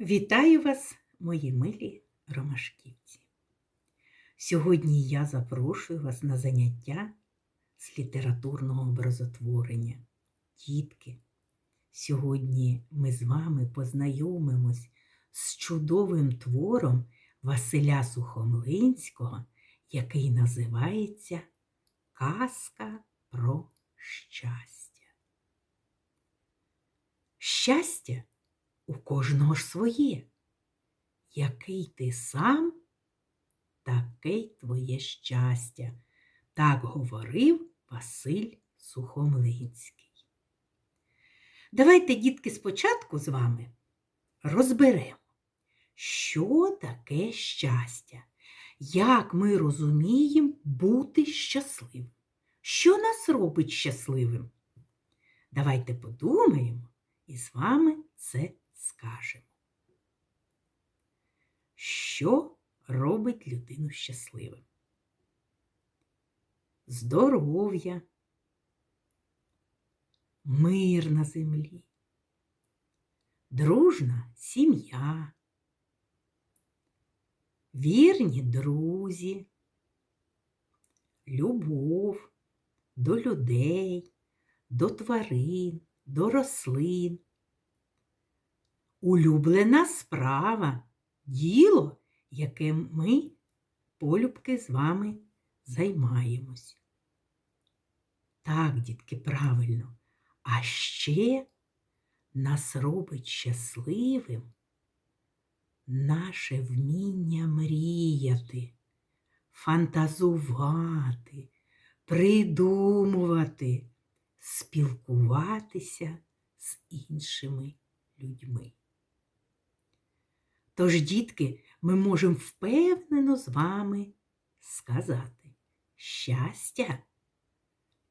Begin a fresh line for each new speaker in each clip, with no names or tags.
Вітаю вас, мої милі ромашківці. Сьогодні я запрошую вас на заняття з літературного образотворення. Дітки, сьогодні ми з вами познайомимось з чудовим твором Василя Сухомлинського, який називається Казка про щастя. Щастя у кожного ж своє. Який ти сам, такий твоє щастя. Так говорив Василь Сухомлинський. Давайте, дітки, спочатку з вами розберемо, що таке щастя, як ми розуміємо бути щасливим. Що нас робить щасливим? Давайте подумаємо і з вами це скажемо. Що робить людину щасливим? Здоров'я, мир на землі, дружна сім'я, вірні друзі, любов до людей, до тварин, до рослин. Улюблена справа, діло, яке ми полюбки з вами займаємось. Так, дітки, правильно. А ще нас робить щасливим наше вміння мріяти, фантазувати, придумувати, спілкуватися з іншими людьми. Тож, дітки, ми можемо впевнено з вами сказати, щастя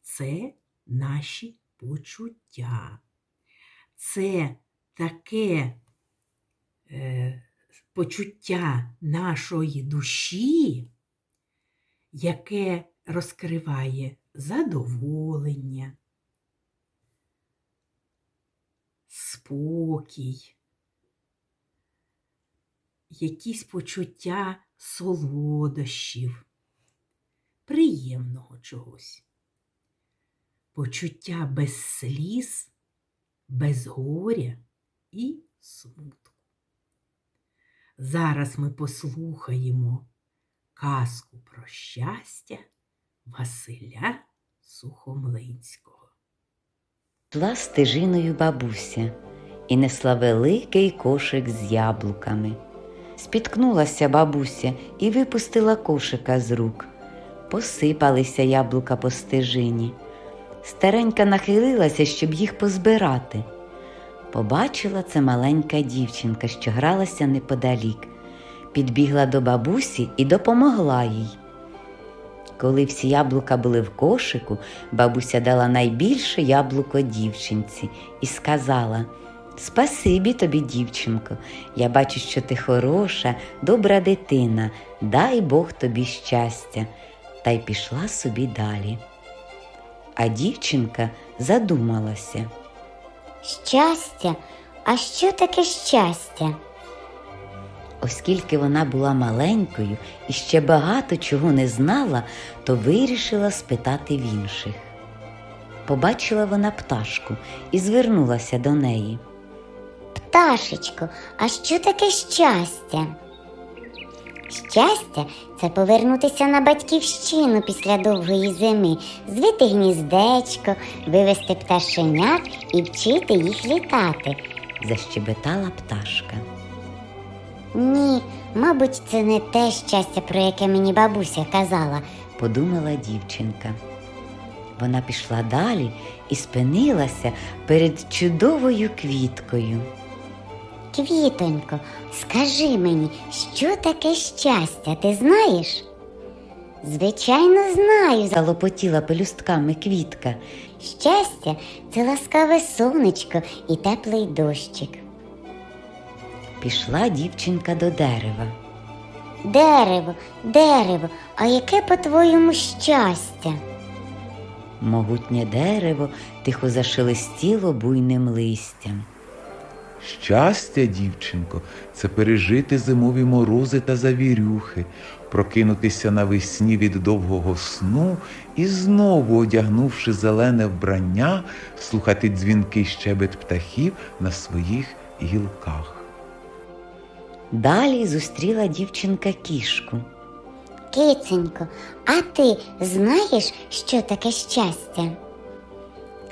це наші почуття. Це таке е, почуття нашої душі, яке розкриває задоволення, спокій, якісь почуття солодощів, приємного чогось. Почуття без сліз, без горя і смутку. Зараз ми послухаємо казку про щастя Василя Сухомлинського.
Йшла стежиною бабуся і несла великий кошик з яблуками. Спіткнулася бабуся і випустила кошика з рук. Посипалися яблука по стежині. Старенька нахилилася, щоб їх позбирати. Побачила це маленька дівчинка, що гралася неподалік. Підбігла до бабусі і допомогла їй. Коли всі яблука були в кошику, бабуся дала найбільше яблуко дівчинці і сказала Спасибі тобі, дівчинко, я бачу, що ти хороша, добра дитина, дай Бог тобі щастя, та й пішла собі далі. А дівчинка задумалася.
Щастя? А що таке щастя?
Оскільки вона була маленькою і ще багато чого не знала, то вирішила спитати в інших. Побачила вона пташку і звернулася до неї.
Пташечко, а що таке щастя? Щастя це повернутися на батьківщину після довгої зими, звити гніздечко, вивести пташенят і вчити їх літати.
Защебетала пташка.
Ні, мабуть, це не те щастя, про яке мені бабуся казала.
подумала дівчинка. Вона пішла далі і спинилася перед чудовою квіткою.
Квітонько, скажи мені, що таке щастя, ти знаєш? Звичайно, знаю.
Залопотіла пелюстками квітка.
Щастя це ласкаве сонечко і теплий дощик.
Пішла дівчинка до дерева.
Дерево, дерево, а яке по-твоєму щастя?
Могутнє дерево тихо зашелестіло буйним листям.
Щастя, дівчинко, це пережити зимові морози та завірюхи, прокинутися навесні від довгого сну і знову, одягнувши зелене вбрання, слухати дзвінкий щебет птахів на своїх гілках.
Далі зустріла дівчинка кішку.
Киценько, а ти знаєш, що таке щастя?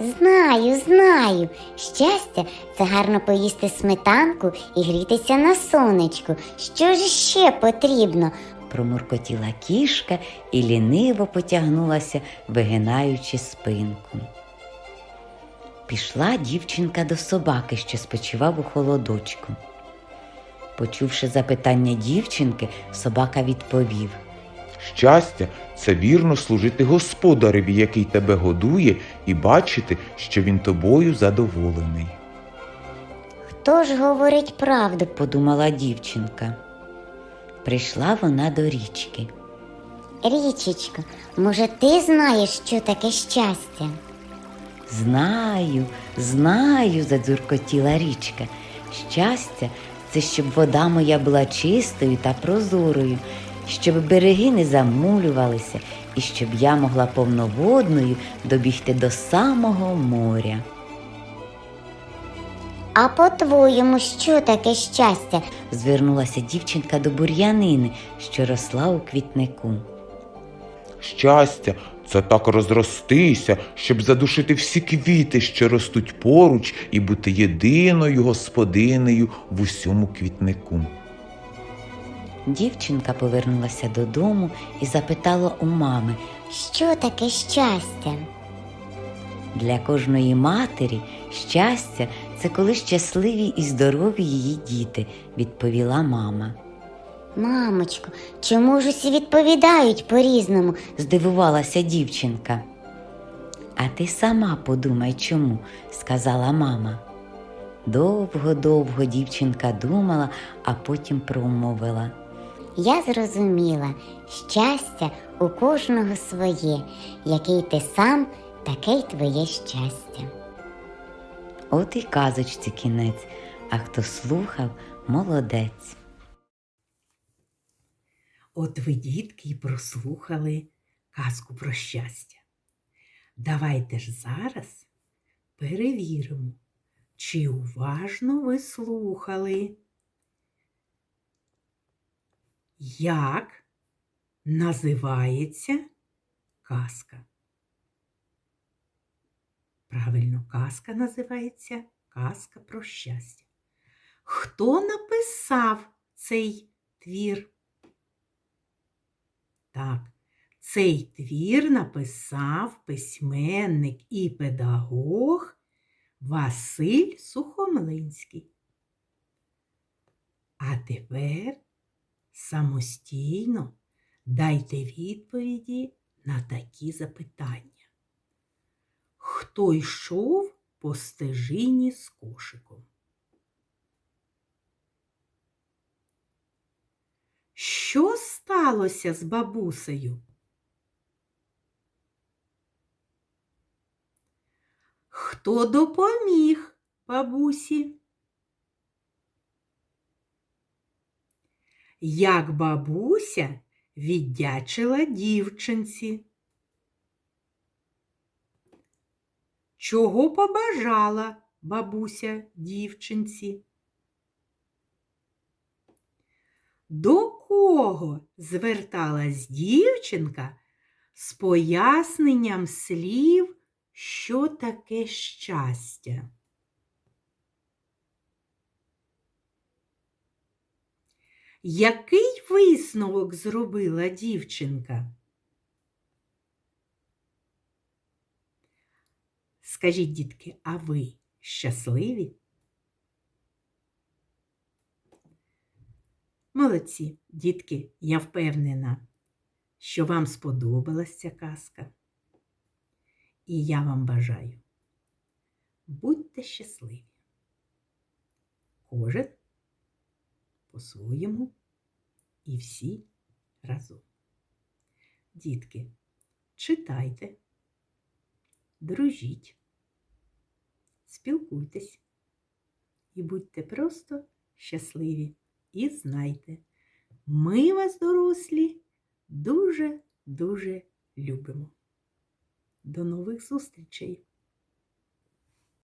Знаю, знаю. Щастя це гарно поїсти сметанку і грітися на сонечку. Що ж ще потрібно?
Промуркотіла кішка і ліниво потягнулася, вигинаючи спинку. Пішла дівчинка до собаки, що спочивав у холодочку. Почувши запитання дівчинки, собака відповів.
Щастя це вірно служити господареві, який тебе годує, і бачити, що він тобою задоволений.
Хто ж говорить правду?
подумала дівчинка. Прийшла вона до річки.
Річечко, може, ти знаєш, що таке щастя?
Знаю, знаю, задзюркотіла річка. Щастя це щоб вода моя була чистою та прозорою, щоб береги не замулювалися, і щоб я могла повноводною добігти до самого моря.
А по-твоєму, що таке щастя?
Звернулася дівчинка до бур'янини, що росла у квітнику.
Щастя це так розростися, щоб задушити всі квіти, що ростуть поруч, і бути єдиною господинею в усьому квітнику.
Дівчинка повернулася додому і запитала у мами,
Що таке щастя?
Для кожної матері щастя це коли щасливі і здорові її діти, відповіла мама.
Мамочко, чому ж усі відповідають по-різному?
Здивувалася дівчинка. А ти сама подумай чому, сказала мама. Довго-довго дівчинка думала, а потім промовила.
Я зрозуміла, щастя у кожного своє, який ти сам, таке й твоє щастя.
От і казочці кінець, а хто слухав, молодець.
От ви, дітки, і прослухали казку про щастя. Давайте ж зараз перевіримо, чи уважно ви слухали. Як називається казка? Правильно, казка називається Казка про щастя. Хто написав цей твір? Так, цей твір написав письменник і педагог Василь Сухомлинський. А тепер самостійно дайте відповіді на такі запитання. Хто йшов по стежині з кошиком? Що сталося з бабусею? Хто допоміг бабусі? Як бабуся віддячила дівчинці? Чого побажала бабуся дівчинці? До кого зверталась дівчинка з поясненням слів, що таке щастя? Який висновок зробила дівчинка? Скажіть, дітки, а ви щасливі? Молодці, дітки, я впевнена, що вам сподобалась ця казка. І я вам бажаю. Будьте щасливі. Кожен по-своєму і всі разом. Дітки, читайте, дружіть, спілкуйтесь, і будьте просто щасливі. І знайте, ми вас, дорослі, дуже-дуже любимо. До нових зустрічей!